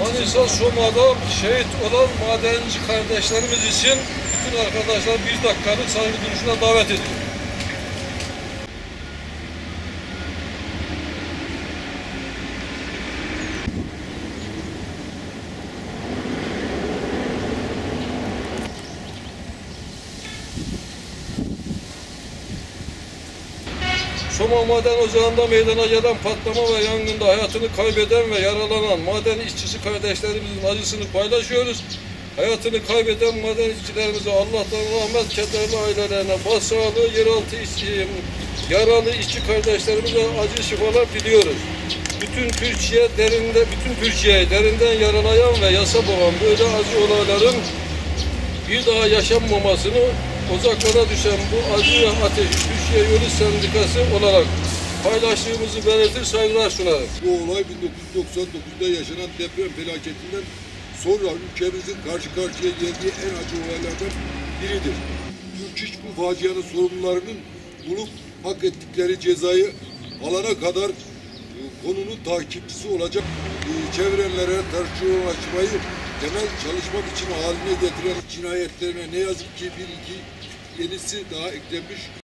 Manisa Soma'da şehit olan madenci kardeşlerimiz için bütün arkadaşlar bir dakikalık saygı duruşuna davet ediyor. Soma Maden Ocağı'nda meydana gelen patlama ve yangında hayatını kaybeden ve yaralanan maden işçisi kardeşlerimizin acısını paylaşıyoruz. Hayatını kaybeden maden işçilerimize Allah'tan rahmet, kederli ailelerine başsağlığı, yeraltı işçi, yaralı işçi kardeşlerimize acı şifalar diliyoruz. Bütün Türkiye derinde, bütün Türkiye'yi derinden yaralayan ve yasa boğan böyle acı olayların bir daha yaşanmamasını ocaklara düşen bu acı ve ateşi Türkiye Yolu Sendikası olarak paylaştığımızı belirtir saygılar sunarım. Bu olay 1999'da yaşanan deprem felaketinden sonra ülkemizin karşı karşıya geldiği en acı olaylardan biridir. Türk iş bu facianın sorumlularının bulup hak ettikleri cezayı alana kadar e, konunun takipçisi olacak e, çevrenlere tartışma açmayı temel çalışmak için haline getiren cinayetlerine ne yazık ki bir iki yenisi daha eklenmiş.